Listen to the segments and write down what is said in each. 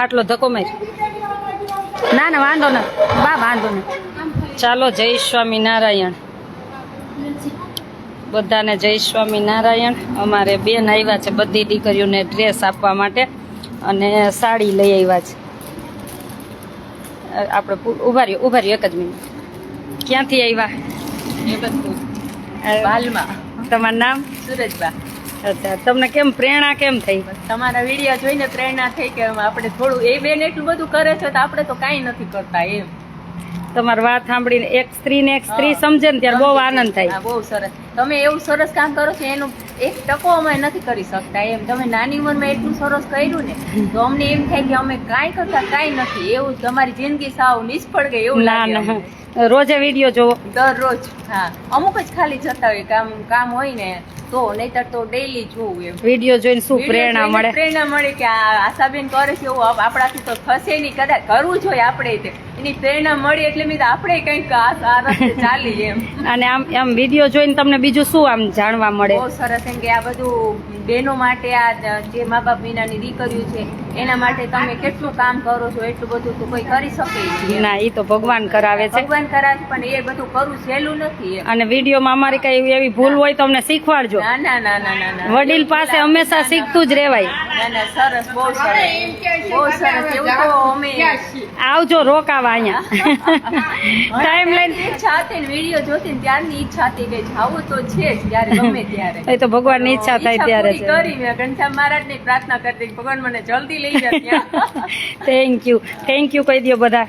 ખાટલો ધક્કો માર ના ના વાંધો ના બા વાંધો ના. ચાલો જય સ્વામી નારાયણ. બધાને જય સ્વામી નારાયણ. અમારે બેન આવ્યા છે બધી દીકરીઓને ડ્રેસ આપવા માટે અને સાડી લઈ આવ્યા છે. આપણે ઊભા રહ્યો ઊભા રહ્યો એક જ મિનિટ. ક્યાંથી આવ્યા? હાલમાં તમારું નામ? સુરજબા. અચ્છા તમને કેમ પ્રેરણા કેમ થઈ? તમારા વીડિયો જોઈને પ્રેરણા થઈ કે આપણે થોડું એ બેન એટલું બધું કરે છે તો આપણે તો કાંઈ નથી કરતા એમ. તમારી વાત સાંભળીને એક સ્ત્રીને એક સ્ત્રી સમજે ને ત્યારે બહુ આનંદ થાય. બહુ સરસ. તમે એવું સરસ કામ કરો છો એનું એક ટકો અમે નથી કરી શકતા એમ. તમે નાની ઉંમરમાં એટલું સરસ કર્યું ને તો અમને એમ થાય કે અમે કાંઈ કરતા કાંઈ નથી. એવું તમારી જિંદગી સાવ નિષ્ફળ ગઈ એવું ના લાગે ના. રોજે વીડિયો જોવો. દરરોજ હા. અમુક જ ખાલી જતા હોય કામ કામ હોય ને. તો નહીતર તો ડેઈલી જોવું એમ. વીડિયો જોઈને શું પ્રેરણા મળે? પ્રેરણા મળે કે આ આશાબેન કરે છે એવું આપણાથી તો થશે નહીં કદાચ કરવું જોઈએ આપણે તે. એની પ્રેરણા મળી એટલે મેં આપણે કંઈક આ રસ્તે ચાલી એમ. અને આમ આમ વીડિયો જોઈને તમને બીજું શું આમ જાણવા મળે? બહુ સરસ એમ કે આ બધું બહેનો માટે આ જે મા બાપ વિનાની દીકરીઓ છે એના માટે તમે કેટલું કામ કરો છો એટલું બધું તો કોઈ કરી શકે જ ના એ તો ભગવાન કરાવે છે. ભગવાન કરાવે પણ એ બધું કરવું સહેલું નથી અને વિડીયોમાં અમારી કઈ એવી- એવી ભૂલ હોય તો અમને શીખવાડજો. ના ના ના ના ના ના. વડીલ પાસે હંમેશા શીખતું જ રહેવાય. ના ના બહુ સરસ. બહુ સરસ. એવું તો અમે આવજો રોકાવા અહીંયા. ટાઈમ લઈને ઈચ્છા હતી વીડિયો જોતી ને ત્યારની ઈચ્છા હતી કે જાવું તો છે જ ત્યારે ગમે ત્યારે. એ તો ભગવાનની ઈચ્છા થાય ત્યારે છે. કરી મેં ઘનશ્યામ મહારાજને પ્રાર્થના કરતી ભગવાન મને જલ્દી લઈ જાય થેન્ક યુ થેન્ક યુ કહી દો બધા.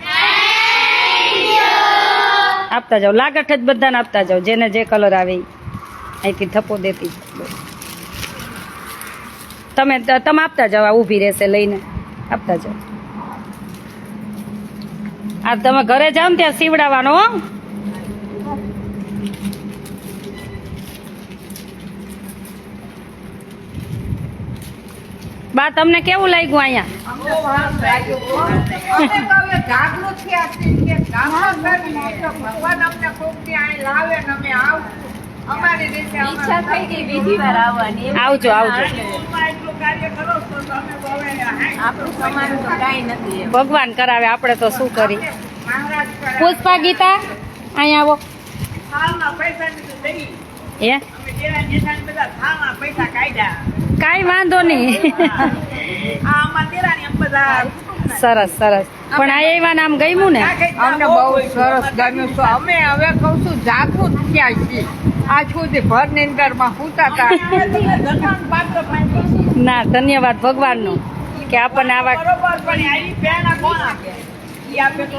આપતા જાઓ. લાગઠ જ બધાને આપતા જાઓ જેને જે કલર આવે. અહીંથી થપ્પો દેતી તમે તમે આપતા જાઓ, આ ઊભી રહેશે લઈને. આપતા જાઓ. આ તમે ઘરે જાઓ ને ત્યાં સીવડાવવાનો, હો. બા, તમને કેવું લાગ્યું અહીંયા? અમારી રીતે ઈચ્છા થઈ ગઈ બીજી વાર આવવાની એવું આવજો, આવજો. ભગવાન કરાવે આપણે તો શું કરી? પુષ્પા ગીતા અહીંયા આવો. થાળના પૈસા દીધું દઈ હે? અમે જેના જેઠાણી બધા થાળના પૈસા કાઢ્યા. કાંઈ વાંધો નહીં. બધા સરસ સરસ. પણ આ એવા નામ ગમ્યું ને? અમને બહુ સરસ ગમ્યું છે. અમે હવે કહું છું જાગૃત થયા છીએ. આ સુધી ભર નિંદરમાં સૂતા હતા. ના ધન્યવાદ ભગવાનનો કે આપણને આવા બરોબર પણ આવી પ્રેરણા કોણ આપે? ઈ આપે તો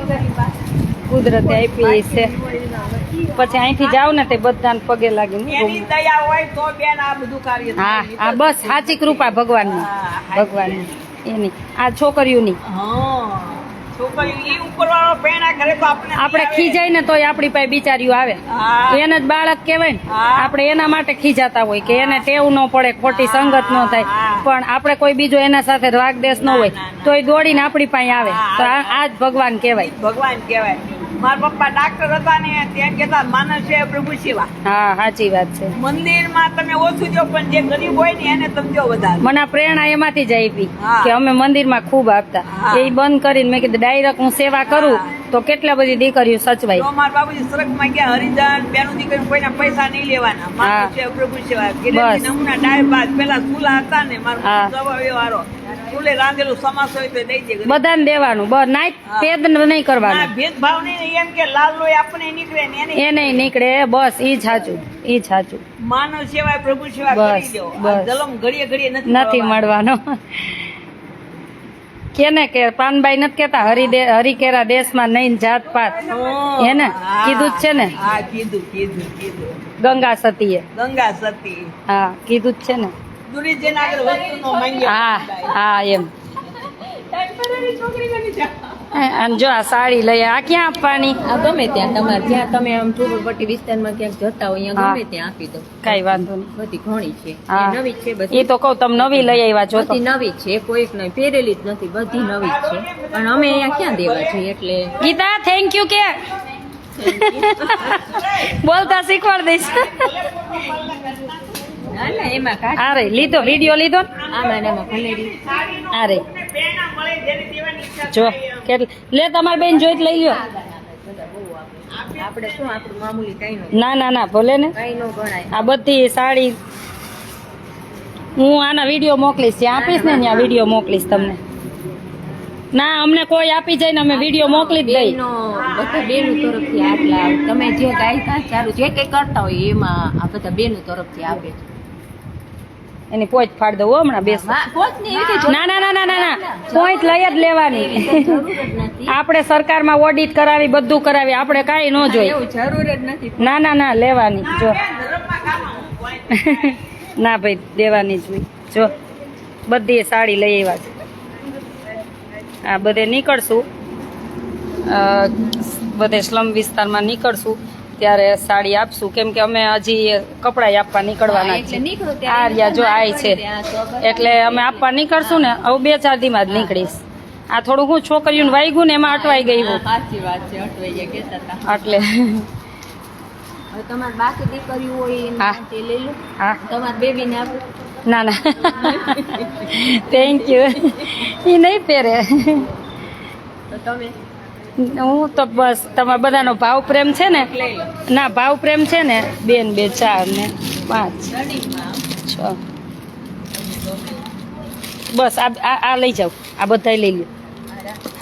કુદરતે આપી છે. પછી અહીંથી જાવ ને તે બધાને પગે લાગીને એની દયા હોય તો બેન આ બધું કાર્ય હા હા બસ સાચી કૃપા ભગવાનની. ભગવાનની. એની આ છોકરીઓની. આપણે ખીજાય. ને તોય આપણી પાસે બિચારીઓ આવે. એને જ બાળક કહેવાય ને. આપણે એના માટે ખીજાતા હોય કે એને ટેવ ન પડે ખોટી સંગત ન થાય. પણ આપણે કોઈ બીજો એના સાથે રાગદેશ ન હોય. તોય દોડીને આપણી પાસે આવે. તો આ આ જ ભગવાન કહેવાય. ભગવાન કહેવાય. મારા પપ્પા ડાક્ટર હતા ને ત્યાં કેતા માનવ છે પ્રભુ શિવા. હા સાચી વાત છે. મંદિરમાં તમે ઓછું જો પણ જે ગરીબ હોય ને એને તમે વધારે. મને પ્રેરણા એમાંથી જ આપી કે અમે મંદિરમાં ખૂબ આપતા. એ બંધ કરીને મેં કીધું ડાયરેક્ટ હું સેવા કરું તો કેટલા બધી દીકરીઓ સચવાય? મારા બાબુજી સરગમાં ગયા હરિદાન બેનું દીકરી કોઈના પૈસા નહીં લેવાના. છે પ્રભુ. ગિરેજી નમૂના ડાળ બાદ પેલા ચૂલા હતા ને મારો સ્વભાવ એવો ચૂલે રાંધેલું સમાસ હોય તો દઈ દે બધાને દેવાનું. બસ નાઈટ ભેદ નહીં કરવાનું. ભેદભાવ નહીં એમ કે લાલ લોહી આપણે નીકળે ને એ નહીં નીકળે. બસ ઈ સાચું. ઈ સાચું. માનવ સેવા પ્રભુ સેવા કરી દો. જલમ ઘડીએ ઘડીએ નથી નથી મળવાનો. મળવાનો. કેને કે પાનભાઈ નથી કેતા હરી હરિકેરા દેશમાં નહીં જાત પાત હે ને? કીધું જ છે ને? હા કીધું કીધું કીધું. ગંગા સતીએ. ગંગા સતી. હા કીધું જ છે ને? દુરી જેને આગળ વસ્તુ નો માંગ્યા. હા હા એમ. અને જો આ સાડી લઈ આ ક્યાં આપવાની? આ ગમે ત્યાં તમારે જ્યાં તમે આમ ઝુંપડપટ્ટી વિસ્તારમાં ક્યાંક જતા હોય અહીંયા ગમે ત્યાં આપી દો. કઈ વાંધો નહીં. બધી ઘણી છે. એ નવી છે એ તો કહું તમે નવી લઈ આવ્યા છો બધી નવી છે કોઈક નહીં પહેરેલી જ નથી બધી નવી જ છે. પણ અમે અહીંયા ક્યાં દેવા છીએ એટલે? ગીતા થેન્ક યુ કે. બોલતા શીખવાડ દઈશ. ના ના એમાં કાઢ આ રે લીધો વીડિયો લીધો ને? આમાં ને એમાં ભલેરી આ રે. પેના મળે જેને દેવાની ઈચ્છા જો લે તમારી બેન જોઈ લઈ લ્યો. નો ના ના ભલે ને. આ બધી સાડી હું આના વીડિયો મોકલીશ ત્યાં આપીશ ને ત્યાં વીડિયો મોકલીશ તમને. ના અમને કોઈ આપી જાય ને અમે વીડિયો મોકલી જ દઈ. બધા બેનો તરફથી આટલા તમે જે ગાયકા સારું જે કઈ કરતા હોય એમાં આ બધા બેનો તરફથી આપે. છે એની પોચ ફાડ દઉં હમણાં બેસ. ને ના ના ના ના પોઈન્ટ લઈ જ લેવાની. આપણે સરકારમાં ઓડિટ કરાવી બધું કરાવી. આપણે કાંઈ ન જોઈએ જરૂર જ નથી. ના ના ના લેવાની. જો. ના ભાઈ દેવાની જ જો. બધી સાડી લઈ આવ્યા છે. આ બધે નીકળશું. બધે સ્લમ વિસ્તારમાં નીકળશું. ત્યારે સાડી આપશું. કેમ કે અમે હજી કપડાં આપવા નીકળવાના છે. આ રહ્યા જો આય છે. એટલે અમે આપવા નીકળશું ને હવે બે ચાર દીમાં જ નીકળીશ. આ થોડું હું છોકરીઓને વાગ્યું ને એમાં અટવાઈ ગઈ હું સાચી વાત છે અટવાઈ ગયા કહેતા એટલે. હવે તમારે બાકી દીકરીઓ હોય. તે લઈ લો. હા. તમારે બેબીને આપો. ના ના. થેન્ક યુ એ નહીં પહેરે. તો તમે? હું તો બસ, તમારા બધાનો ભાવ પ્રેમ છે ને? ના, ભાવ પ્રેમ છે ને? બેન, બે, ચાર ને પાંચ, છ. બસ, આ આ લઈ જાઓ. આ બધા લઈ લ્યો.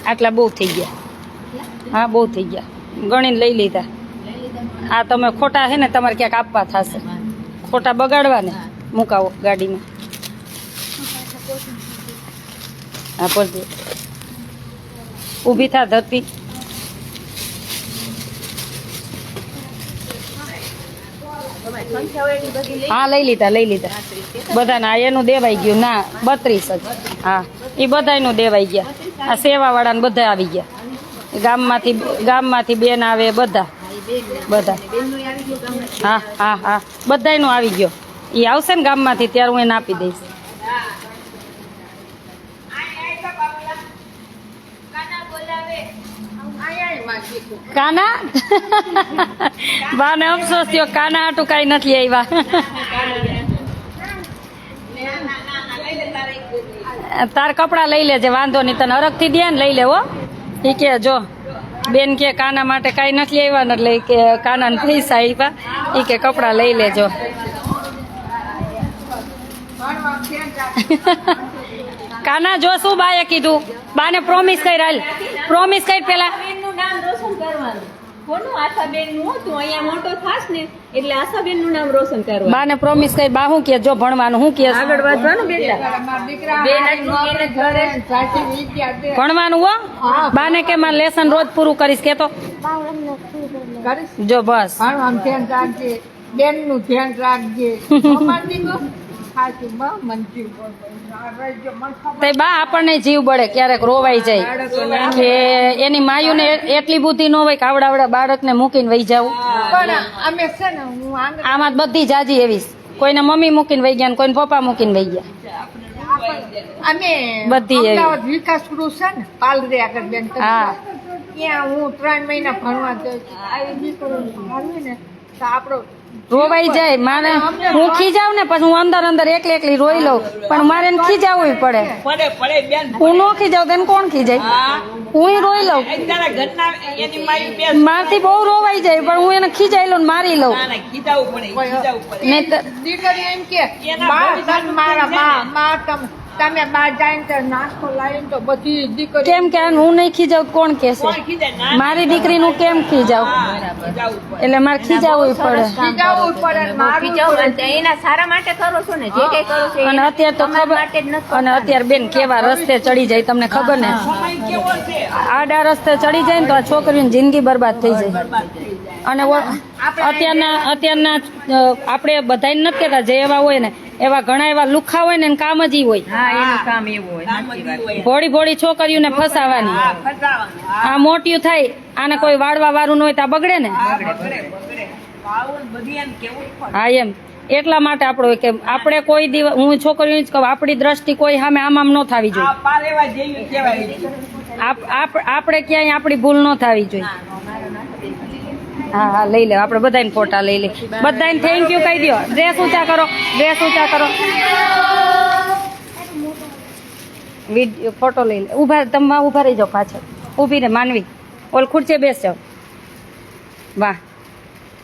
આટલા બહુ થઈ ગયા. હા, બહુ થઈ ગયા. ગણીને લઈ લીધા. આ તમે ખોટા છે ને, તમારે ક્યાંક આપવા થશે. ખોટા બગાડવા ને મુકાવો ગાડીમાં. હા પડશે ઊભી થા ધરતી તમારી સંખ્યા હોય એટલી બધી લઈ હા, લઈ લીધા લઈ લીધા. બધાના એનું દેવાઈ ગયું. ના, બત્રીસ જ. હા એ બધાયનું દેવાઈ ગયા. આ સેવાવાળાને બધા આવી ગયા. ગામમાંથી ગામમાંથી બેન આવે, બધા. બધા. હા હા હા. બધાનું આવી ગયો. એ આવશે ને ગામમાંથી, ત્યારે હું એને આપી દઈશ. કાના? બાને અફસોસ થયો, કાના હાટું કાંઈ નથી આવ્યા તાર કપડાં લઈ લેજે, વાંધો નહીં, તને અરગથી દે ને લઈ લે હો. ઈ કે, જો, બેન કે કાના માટે કાંઈ નથી આવ્યા ને એટલે કે કાના પૈસા આવ્યા ઈ કે કપડા લઈ લેજો. કાના, જો શું બાએ કીધું? બાને પ્રોમિસ કરી પ્રોમિસ કરી પેલા કરવાનું? કોનું આશાબેનનું હતું? અહીંયા મોટો થાશ ને એટલે આશાબેનનું નામ રોશન કરવાનું. બાને પ્રોમિસ કરી બા શું કે જો ભણવાનું શું કે આગળ વધવાનું બેટા? બેન ઘરે સાચી વિદ્યા દે. ભણવાનું હો? બાને કે મારે લેસન રોજ પૂરું કરીશ કે તો જો બસ. બેનનું ધ્યાન રાખજે. બા તે આપણને જીવ બળે ક્યારેક રોવાઈ જાય. કે એની માયુને એટલી બુદ્ધિ ન હોય કે આવડાવડા બાળકને મૂકીને વહી જવું. પણ અમે છે ને હું આમાં બધી જાજી એવી કોઈને મમ્મી મૂકીને વહી ગયા ને કોઈને પપ્પા મૂકીને વહી ગયા. અમે બધી વિકાસ ગૃહ છે ને પાલરે આગળ બેન હા. ત્યાં હું ત્રણ મહિના ભણવા જઉં છું. આવી દીકરો ને તો આપણો રોવાઈ જાય. મારે હું ખીજાવ ને પછી હું અંદર અંદર એકલી એકલી રોઈ લઉં. પણ મારે એને ખીજાવવું પડે. પડે પડે બેન. હું નો ખીજાવ તો એને કોણ ખીજાય? હું. રોઈ લઉં. મારથી બહુ રોવાઈ જાય પણ હું એને ખીજાઈ લઉં ને મારી લઉં. ના ના પડે ખીજાવું પડે. નહીં તો દીકરી એમ કે મારા મા તમે તમે બહાર જાય તો નાસ્તો લાવીને તો બધી દીકરી કેમ કે હું નહીં ખીજાવ કોણ કહેશે? મારી દીકરીનું કેમ ખીજાવ એટલે મારે ખીજાવવું પડે. ખીજાવવું પડે. માટે એના સારા માટે કરો છો ને જે કઈ કરો છો અને અત્યારે તો ખબર અને અત્યારે બેન કેવા રસ્તે ચડી જાય તમને ખબર ને? આડા રસ્તે ચડી જાય ને તો આ છોકરીઓની જિંદગી બરબાદ થઈ જાય. અને અત્યારના અત્યારના આપણે બધા નથી કહેતા જે એવા હોય ને એવા ઘણા એવા લુખા હોય ને કામ જ હોય. ભોળી ભોળી છોકરીઓને ફસાવાની. આ મોટિયું થાય આને કોઈ વાળવા વાળું ન હોય તો બગડે ને? હા, એમ એટલા માટે આપણો કે આપણે કોઈ દિવસ હું છોકરીઓ જ કહું આપણી દ્રષ્ટિ કોઈ સામે આમ આમ ન થવી જોઈએ. આપણે ક્યાંય આપણી ભૂલ ન થવી જોઈએ. હા હા, લઈ લે આપણે બધાને ફોટા લઈ લે બધાને થેન્ક યુ કહી દો ડ્રેસ ઊંચા કરો. ડ્રેસ ઊંચા કરો. વીડિયો ફોટો લઈ લે ઊભા તમે ઊભા રહી જાઓ પાછળ. ઊભી રહે, માનવી. ઓલ ખુરચે બેસ જાઓ વાહ.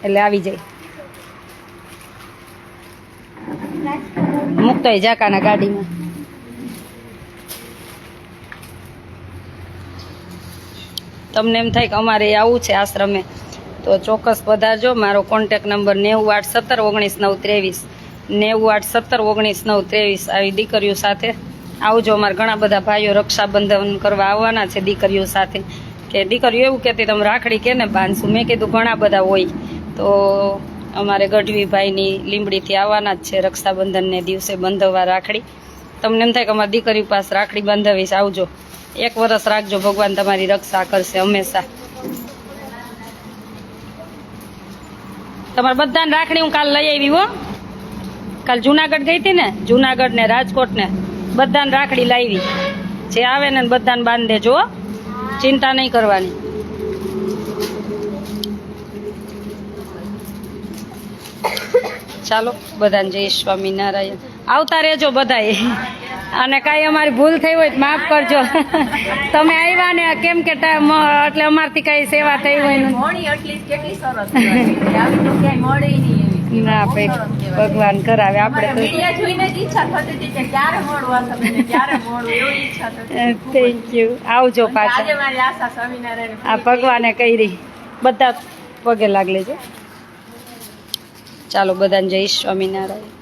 એટલે આવી જાય મૂકતો હોય જાકાના ગાડીમાં. તમને એમ થાય કે અમારે આવું છે આશ્રમે. તો ચોક્કસ પધારજો. મારો કોન્ટેક નંબર નેવું આઠ સત્તર ઓગણીસ નવ ત્રેવીસ. નેવું આઠ સત્તર ઓગણીસ નવ ત્રેવીસ. આવી દીકરીઓ સાથે આવજો. અમારા ઘણા બધા ભાઈઓ રક્ષાબંધન કરવા આવવાના છે દીકરીઓ સાથે. કે દીકરીઓ એવું કહેતી, તમે રાખડી કેને બાંધશું? મેં કીધું, ઘણા બધા હોય. તો અમારે ગઢવી ભાઈની લીંબડીથી આવવાના જ છે રક્ષાબંધનને દિવસે બંધવવા રાખડી. તમને એમ થાય કે અમારી દીકરી પાસે રાખડી બાંધવીશ? આવજો. એક વરસ રાખજો. ભગવાન તમારી રક્ષા કરશે હંમેશા. તમારે બધાને રાખડી હું કાલ લઈ આવી હો. કાલ જુનાગઢ ગઈ હતી ને, જુનાગઢ ને રાજકોટ ને બધાને રાખડી લાવી જે આવે ને બધાને બાંધી દેજો. ચિંતા નહીં કરવાની. ચાલો, બધાને જય સ્વામિનારાયણ. આવતા રહેજો બધાએ અને કાંઈ અમારી ભૂલ થઈ હોય તો માફ કરજો. તમે આવ્યા ને કેમ કે એટલે અમારથી કાંઈ સેવા થઈ હોય ને ભાઈ ભગવાન કરાવે આપણે થેન્ક યુ આવજો પાછા. આ ભગવાને કરી. બધા પગે લાગ લેજો. ચાલો બધાને જય સ્વામિનારાયણ.